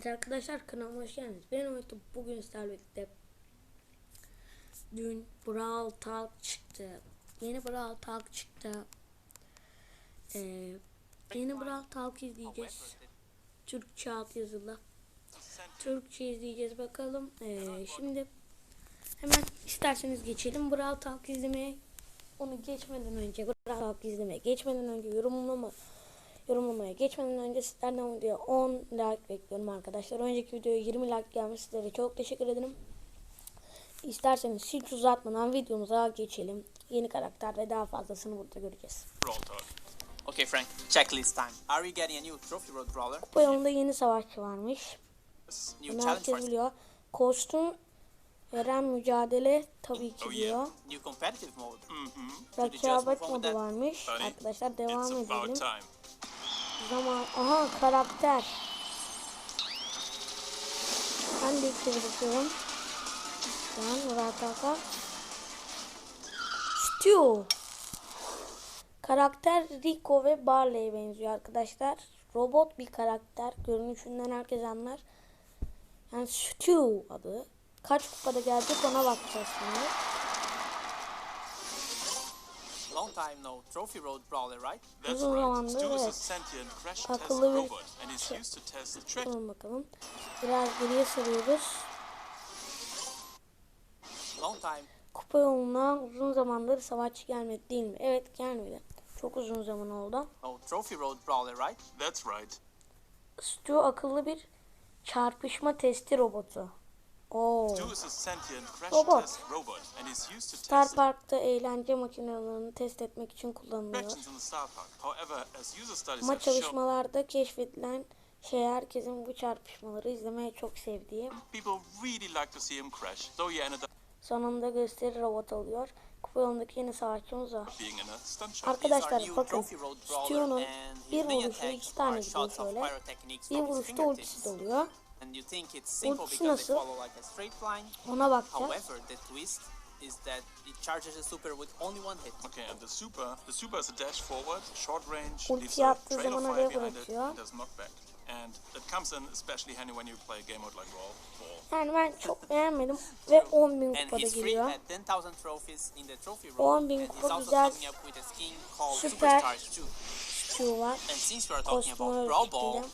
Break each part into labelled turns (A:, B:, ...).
A: Evet arkadaşlar kanalıma hoş geldiniz. Ben Umut bugün sizlerle dün Brawl Talk çıktı. Yeni Brawl Talk çıktı. Ee, yeni Brawl Talk izleyeceğiz. Türkçe alt yazılı. Türkçe izleyeceğiz bakalım. Ee, şimdi hemen isterseniz geçelim Brawl Talk izlemeye. Onu geçmeden önce Brawl Talk izlemeye geçmeden önce yorumlama yorumlamaya geçmeden önce sizlerden video 10 like bekliyorum arkadaşlar. Önceki videoya 20 like gelmiş sizlere çok teşekkür ederim. İsterseniz hiç uzatmadan videomuza geçelim. Yeni karakter ve daha fazlasını burada göreceğiz.
B: Okay, Frank, checklist time. Are we getting a new Trophy Road Brawler?
A: Bu yolunda yeni savaşçı varmış. Bunu
B: challenge
A: herkes biliyor. Kostüm veren mücadele tabii ki
C: Oh,
A: diyor.
C: yeah.
B: New competitive mode.
C: Mm-hmm.
B: With
A: modu varmış. Arkadaşlar devam edelim. Zaman aha karakter. Ben de kez bakıyorum. An Murat Hakan. Stu. Karakter Rico ve Barley'e benziyor arkadaşlar. Robot bir karakter. Görünüşünden herkes anlar. Yani Stu adı. Kaç kupada gelecek ona bakacağız şimdi.
B: Long time no Trophy Road Brawler, right?
C: That's right. Stu is a sentient crash test
A: Akıllı bir
C: robot and is used to test the track.
A: Bakalım bakalım. Biraz geriye sarıyoruz.
B: Long time.
A: Kupa yoluna uzun zamandır savaşçı gelmedi değil mi? Evet gelmedi. Çok uzun zaman oldu.
B: No Trophy Road Brawler, right?
C: That's right.
A: Stu akıllı bir çarpışma testi robotu. Oo.
C: Stu is a sentient crash
A: Robot.
C: test robot and is used to
A: Star Park'ta eğlence makinelerini test etmek için kullanılıyor.
C: actions in the Star Park. However, as user studies
A: Ama
C: have shown,
A: çalışmalarda keşfedilen şey herkesin bu çarpışmaları izlemeye çok sevdiği.
C: people really like to see him crash, though he ended up
A: Sonunda gösteri robot oluyor. Kupa yolundaki yeni.
B: He's our
A: Arkadaşlar bakın Stu'nun bir vuruşu iki tane gidiyor şöyle. Bir vuruşta ultisi doluyor.
B: And you think it's simple
A: Ultisi
B: because they
A: nasıl?
B: follow like a straight line.
A: Ona bakacağız.
B: However, the twist is that it charges a super with only one hit.
C: Okay, and the super, the super is a dash forward, short range, leaves a trail of fire behind it, and does knockback. And it comes in especially handy when you play a game mode like Brawl. Ball.
A: Yani ben çok beğenmedim ve 10 bin kupada geliyor.
B: at 10,000 trophies in the trophy room.
A: 10.000
B: and he's
A: kupa güzel. Süper.
B: Superstars 2.
A: Stu var. Kostümü
B: about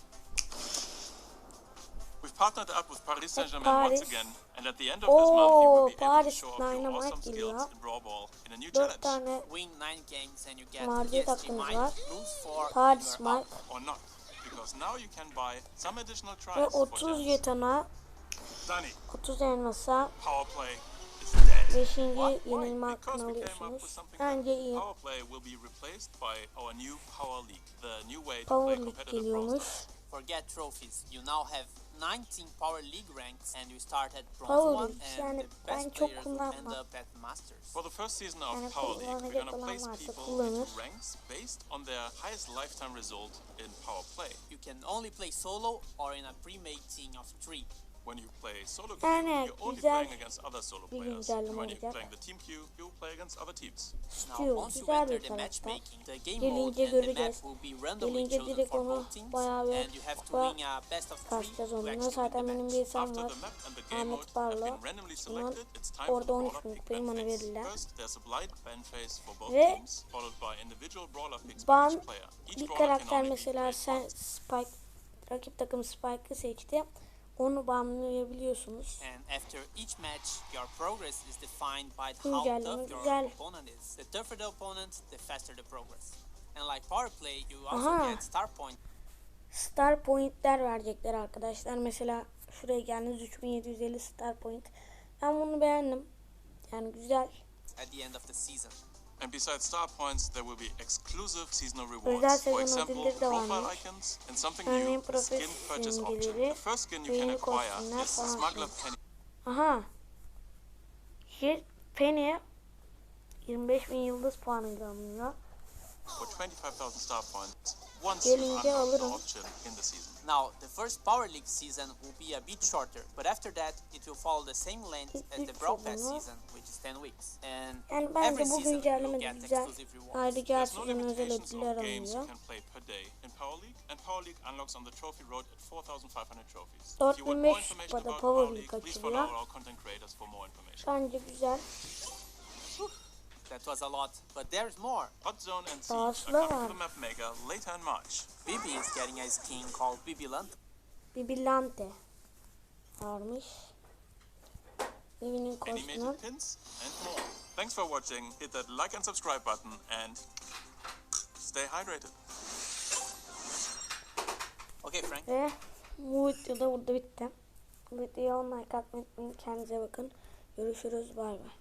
C: partnered up with Paris Saint-Germain once again, and at the end of this month you will be able to show off your awesome skills in Brawl Ball in a new
A: 4
C: challenge.
A: tane
B: win 9 games and you get PSG Mike, lose 4
A: Paris. Mike
C: Or not, because now you can buy some additional tries for
A: 30
C: gems.
A: jetona
C: Danny,
A: 30 elmasa
C: power play is dead.
A: 5.
C: Why?
A: yenilme hakkını alıyorsunuz. Bence iyi.
C: Power play will be replaced by our new Power League, the new way to play competitive
A: geliyormuş.
B: Forget trophies. You now have 19 Power League ranks and you start at
A: Power
B: Bronze 1
A: League,
B: and
A: yani
B: the best
A: çok
B: players
A: kullanmam.
B: end up at Masters.
C: For the first season of
A: Yani
C: Power League, we're gonna place people
A: kullanır.
C: into ranks based on their highest lifetime result in Power Play.
B: You can only play solo or in a pre-made team of 3.
C: When you play solo queue,
A: Yani
C: you're only
A: güzel
C: playing against other solo
A: bir
C: players.
A: güncelleme
C: when you're
A: olacak.
C: playing the team queue, you'll play against other teams.
B: Now, once you
A: güzel
B: enter
A: bir
B: the
A: karakter.
B: matchmaking, the game
A: Gelince
B: mode and the
A: göreceğiz.
B: map will be randomly
A: Gelince
B: chosen
A: direkt
B: for
A: onu
B: both teams,
A: bayağı bir
B: and you have to
A: kupa
B: win a best of three to
A: onunla.
B: actually win
A: Zaten
B: the
A: benim
B: match.
A: bir
C: After
A: var.
C: the map and the game
A: Ahmet
C: mode have
A: Barla.
C: been randomly selected, it's time
A: orada
C: for
A: 13
C: brawler pick
A: bana
C: ban phase.
A: verirler.
C: First, there's a blind ban phase for both
A: Ve
C: teams, followed by individual brawler picks by
A: Ban
C: each player. Each
A: bir
C: brawler can
A: karakter
C: only be
A: mesela
C: played
A: sen
C: once.
A: Spike rakip takım Spike'ı seçti. Onu banlayabiliyorsunuz.
B: And after each match, your progress is defined by how tough your
A: güzel.
B: opponent is. The tougher the opponent, the faster the progress. And like power play, you also
A: Aha.
B: get star point
A: Star pointler verecekler arkadaşlar. Mesela şuraya geldiniz 3750 star point. Ben bunu beğendim. Yani güzel.
B: at the end of the season.
C: And besides star points, there will be exclusive seasonal rewards. For example, profile icons and something new, skin purchase option. The first skin you can acquire is Smuggler. Penny.
A: Aha. Jet Penny 25 bin yıldız puanıyla alınıyor.
C: For 25,000 star points,
A: Gelince alırım.
B: Now, the first Power League season will be a bit shorter, but after that, it will follow the same length as the Brawl Pass season, which is 10 weeks. And
A: Yani
B: every season
A: güncelleme
B: get exclusive rewards.
A: Ayrıca
C: There's no limitations of games you can play per day in Power League, and Power League unlocks on the Trophy Road at 4,500 trophies. If you want more
A: 4500
C: information about
A: Power League
C: please follow our content creators for more information.
A: Bence güzel.
B: That was a lot, but there's more.
C: Hot Zone and Siege are coming to the map maker later in March.
B: Bibi is getting a skin called Bibi Land.
A: Bibilante varmış. Bibi'nin kostümü.
C: animated pins, and more. Thanks for watching. Hit that like and subscribe button and stay hydrated.
B: Okay, Frank.
A: Ve bu video da burada bitti. Bu videoya like atmayı unutmayın. Kendinize bakın. Görüşürüz. Bay bay.